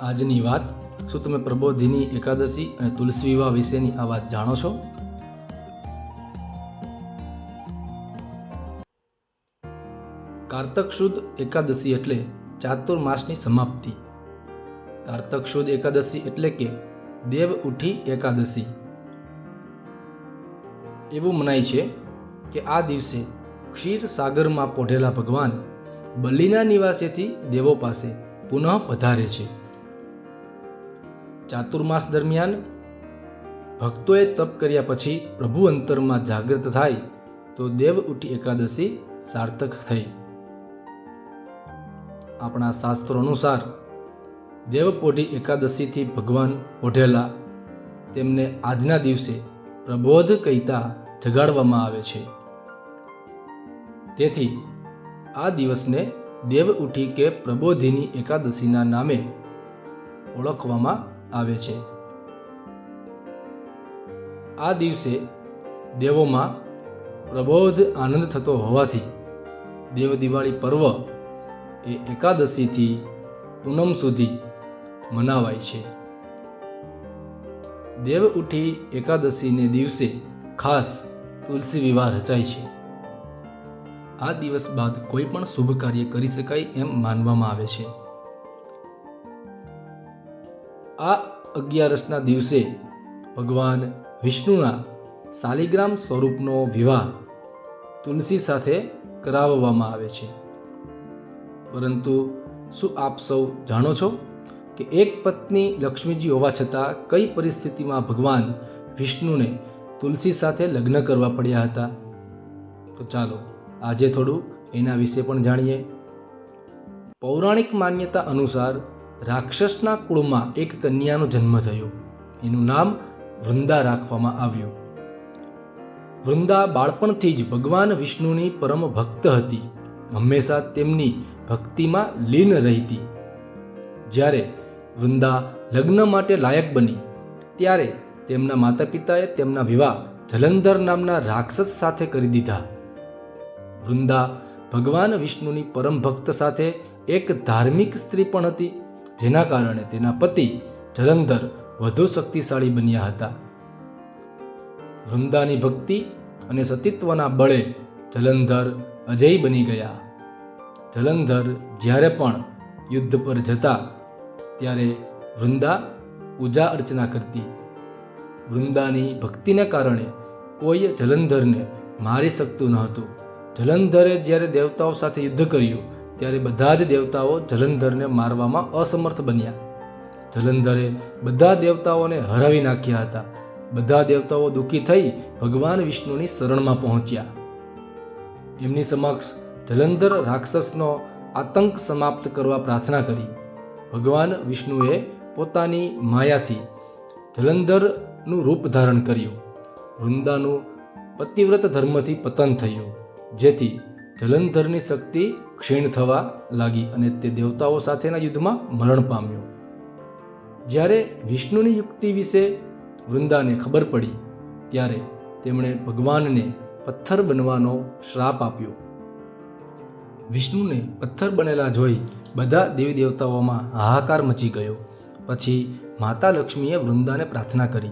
આજની વાત શું તમે પ્રબોધિની એકાદશી અને તુલસી વિવાહ વિશેની આ વાત જાણો છો? કારતક શુદ્ધ એકાદશી એટલે ચાતુર્માસની સમાપ્તિ. કારતક શુદ્ધ એકાદશી એટલે કે દેવ ઉઠી એકાદશી. એવું મનાય છે કે આ દિવસે ક્ષીર સાગરમાં પોઢેલા ભગવાન બલિના નિવાસેથી દેવો પાસે પુનઃ પધારે છે. ચાતુર્માસ દરમિયાન ભક્તોએ તપ કર્યા પછી પ્રભુ અંતરમાં જાગૃત થાય તો દેવ ઉઠી એકાદશી સાર્થક થઈ. આપણા શાસ્ત્રો અનુસાર દેવપોઢી એકાદશીથી ભગવાન ઓઢેલા તેમને આજના દિવસે પ્રબોધ કહીતા જગાડવામાં આવે છે. તેથી આ દિવસને દેવ ઉઠી કે પ્રબોધિની એકાદશીના નામે ઓળખવામાં આવે છે. આ દિવસે દેવોમાં પ્રબોધ આનંદ થતો હોવાથી દેવ દિવાળી પર્વ એ એકાદશીથી પૂનમ સુધી મનાવાય છે. દેવ ઉઠી એકાદશીને દિવસે ખાસ તુલસી વિવાહ રચાય છે. આ દિવસ બાદ કોઈ પણ શુભ કાર્ય કરી શકાય એમ માનવામાં આવે છે. આ અગિયારસના દિવસે ભગવાન વિષ્ણુના શાલિગ્રામ સ્વરૂપનો વિવાહ તુલસી સાથે કરાવવામાં આવે છે. પરંતુ શું આપ સૌ જાણો છો કે એક પત્ની લક્ષ્મીજી હોવા છતાં કઈ પરિસ્થિતિમાં ભગવાન વિષ્ણુને તુલસી સાથે લગ્ન કરવા પડ્યા હતા? તો ચાલો, આજે થોડું એના વિશે પણ જાણીએ. પૌરાણિક માન્યતા અનુસાર રાક્ષસના કુળમાં એક કન્યાનો જન્મ થયો. એનું નામ વૃંદા રાખવામાં આવ્યું. વૃંદા બાળપણથી જ ભગવાન વિષ્ણુની પરમ ભક્ત હતી. હંમેશા તેમની ભક્તિમાં લીન રહીતી. જ્યારે વૃંદા લગ્ન માટે લાયક બની, ત્યારે તેમના માતા પિતાએ તેમના વિવાહ જલંધર નામના રાક્ષસ સાથે કરી દીધા. વૃંદા ભગવાન વિષ્ણુની પરમ ભક્ત સાથે એક ધાર્મિક સ્ત્રી પણ હતી. જેના કારણે તેના પતિ જલંધર વધુ શક્તિશાળી બન્યા હતા. વૃંદાની ભક્તિ અને સતીત્વના બળે જલંધર અજય બની ગયા. જલંધર જ્યારે પણ યુદ્ધ પર જતા, ત્યારે વૃંદા પૂજા અર્ચના કરતી. વૃંદાની ભક્તિને કારણે કોઈ જલંધરને મારી શકતું ન હતું. જલંધરે જ્યારે દેવતાઓ સાથે યુદ્ધ કર્યું ત્યારે બધા જ દેવતાઓ જલંધરને મારવામાં અસમર્થ બન્યા. જલંધરે બધા દેવતાઓને હરાવી નાખ્યા હતા. બધા દેવતાઓ દુઃખી થઈ ભગવાન વિષ્ણુની શરણમાં પહોંચ્યા. એમની સમક્ષ જલંધર રાક્ષસનો આતંક સમાપ્ત કરવા પ્રાર્થના કરી. ભગવાન વિષ્ણુએ પોતાની માયાથી જલંધરનું રૂપ ધારણ કર્યું. વૃંદાનું પતિવ્રત ધર્મથી પતન થયું, જેથી જલંધરની શક્તિ ક્ષીણ થવા લાગી અને તે દેવતાઓ સાથેના યુદ્ધમાં મરણ પામ્યું. જ્યારે વિષ્ણુની યુક્તિ વિશે વૃંદાને ખબર પડી, ત્યારે તેમણે ભગવાનને પથ્થર બનવાનો શ્રાપ આપ્યો. વિષ્ણુને પથ્થર બનેલા જોઈ બધા દેવી દેવતાઓમાં હાહાકાર મચી ગયો. પછી માતા લક્ષ્મીએ વૃંદાને પ્રાર્થના કરી.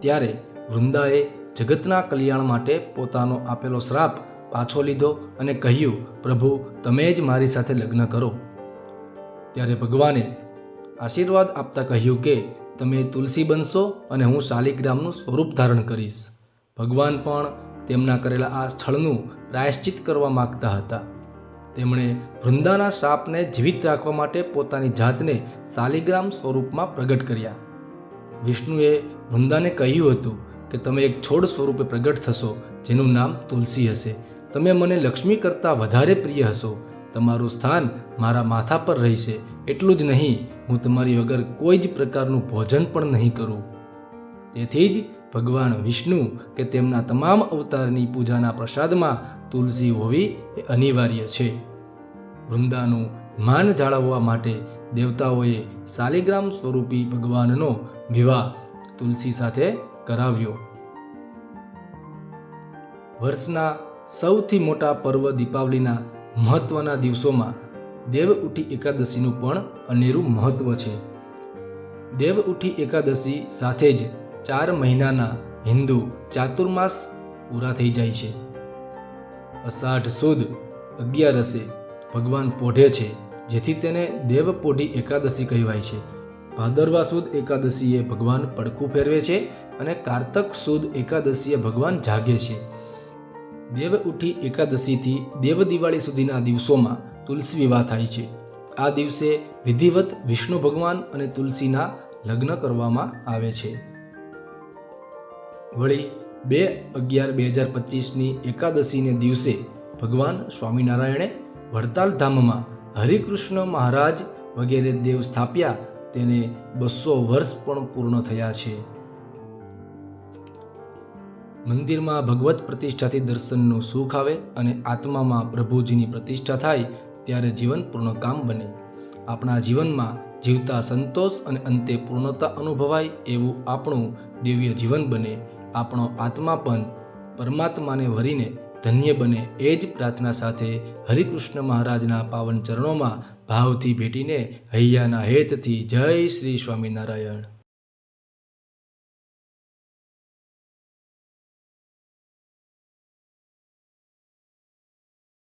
ત્યારે વૃંદાએ જગતના કલ્યાણ માટે પોતાનો આપેલો શ્રાપ પાછો લીધો અને કહ્યું, પ્રભુ, તમે જ મારી સાથે લગ્ન કરો. ત્યારે ભગવાને આશીર્વાદ આપતા કહ્યું કે, તમે તુલસી બનશો અને હું શાલિગ્રામનું સ્વરૂપ ધારણ કરીશ. ભગવાન પણ તેમના કરેલા આ સ્થળનું પ્રાયશ્ચિત કરવા માગતા હતા. તેમણે વૃંદાના શાપને જીવિત રાખવા માટે પોતાની જાતને શાલિગ્રામ સ્વરૂપમાં પ્રગટ કર્યા. વિષ્ણુએ વૃંદાને કહ્યું હતું કે, તમે એક છોડ સ્વરૂપે પ્રગટ થશો, જેનું નામ તુલસી હશે. તમે મને લક્ષ્મી કરતાં વધારે પ્રિય હશો. તમારું સ્થાન મારા માથા પર રહેશે. એટલું જ નહીં, હું તમારી વગર કોઈ જ પ્રકારનું ભોજન પણ નહીં કરું. તેથી જ ભગવાન વિષ્ણુ કે તેમના તમામ અવતારની પૂજાના પ્રસાદમાં તુલસી હોવી એ અનિવાર્ય છે. વૃંદાનું માન જાળવવા માટે દેવતાઓએ શાલિગ્રામ સ્વરૂપી ભગવાનનો વિવાહ તુલસી સાથે કરાવ્યો. વર્ષના સૌથી મોટા પર્વ દીપાવલીના મહત્વના દિવસોમાં દેવ ઉઠી એકાદશીનું પણ અનેરું મહત્વ છે. દેવ ઉઠી એકાદશી સાથે જ ચાર મહિનાના હિન્દુ ચાતુર્માસ પૂરા થઈ જાય છે. અષાઢ સુદ અગિયારસે ભગવાન પોઢે છે, જેથી તેને દેવપોઢી એકાદશી કહેવાય છે. ભાદરવા સુદ એકાદશીએ ભગવાન પડખું ફેરવે છે અને કારતક સુદ એકાદશીએ ભગવાન જાગે છે. દેવ ઉઠી એકાદશીથી દેવ દિવાળી સુધીના દિવસોમાં તુલસી વિવાહ થાય છે. આ દિવસે વિધિવત વિષ્ણુ ભગવાન અને તુલસીના લગ્ન કરવામાં આવે છે. વળી બે અગિયાર બે હજાર પચીસની એકાદશીને દિવસે ભગવાન સ્વામિનારાયણે વડતાલ ધામમાં હરિકૃષ્ણ મહારાજ વગેરે દેવ સ્થાપ્યા તેને બસો વર્ષ પણ પૂર્ણ થયા છે. મંદિરમાં ભગવત પ્રતિષ્ઠાથી દર્શનનું સુખ આવે અને આત્મામાં પ્રભુજીની પ્રતિષ્ઠા થાય, ત્યારે જીવન પૂર્ણ કામ બને. આપણા જીવનમાં જીવતા સંતોષ અને અંતે પૂર્ણતા અનુભવાય એવું આપણું દિવ્ય જીવન બને. આપણો આત્મા પણ પરમાત્માને વરીને ધન્ય બને એ જ પ્રાર્થના સાથે હરિકૃષ્ણ મહારાજના પાવન ચરણોમાં ભાવથી ભેટીને હૈયાના હેતથી જય શ્રી સ્વામિનારાયણ.